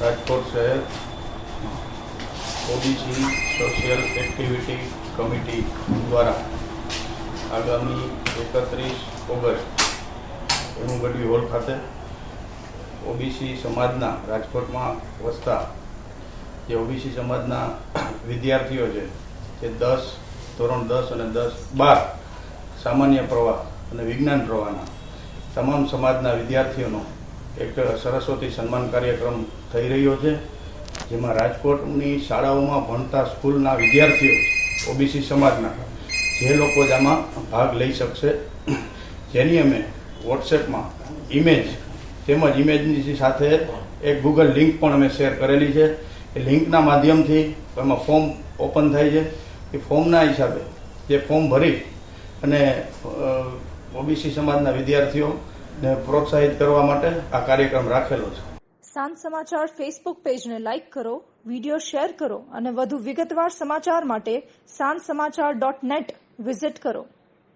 રાજકોટ શહેર, OBC social activity committee દ્વારા આગામી એકત્રીસ ઓગસ્ટ એનુગઢવી હોલ ખાતે ઓબીસી સમાજના રાજકોટમાં વસતા જે ઓબીસી સમાજના વિદ્યાર્થીઓ છે તે દસ, ધોરણ દસ અને દસ બાર સામાન્ય પ્રવાહ અને વિજ્ઞાન પ્રવાહના તમામ સમાજના વિદ્યાર્થીઓનો એક સરસ્વતી સન્માન કાર્યક્રમ થઈ રહ્યો છે, જેમાં રાજકોટની શાળાઓમાં ભણતા સ્કૂલના વિદ્યાર્થીઓ, ઓબીસી સમાજના, જે લોકો જ આમાં ભાગ લઈ શકશે. જેની અમે વોટ્સએપમાં ઇમેજ તેમજ ઇમેજની સાથે એક ગૂગલ લિંક પણ અમે શેર કરેલી છે. એ લિંકના માધ્યમથી એમાં ફોર્મ ઓપન થાય છે. એ ફોર્મના હિસાબે જે ફોર્મ ભરી અને ઓબીસી સમાજના વિદ્યાર્થીઓને પ્રોત્સાહિત કરવા માટે આ કાર્યક્રમ રાખેલો છે. સાંજ સમાચાર ફેસબુક પેજને લાઇક કરો વીડિયો શેર કરો અને વધુ વિગતવાર સમાચાર માટે સાંજ સમાચાર ડોટ નેટ વિઝિટ કરો.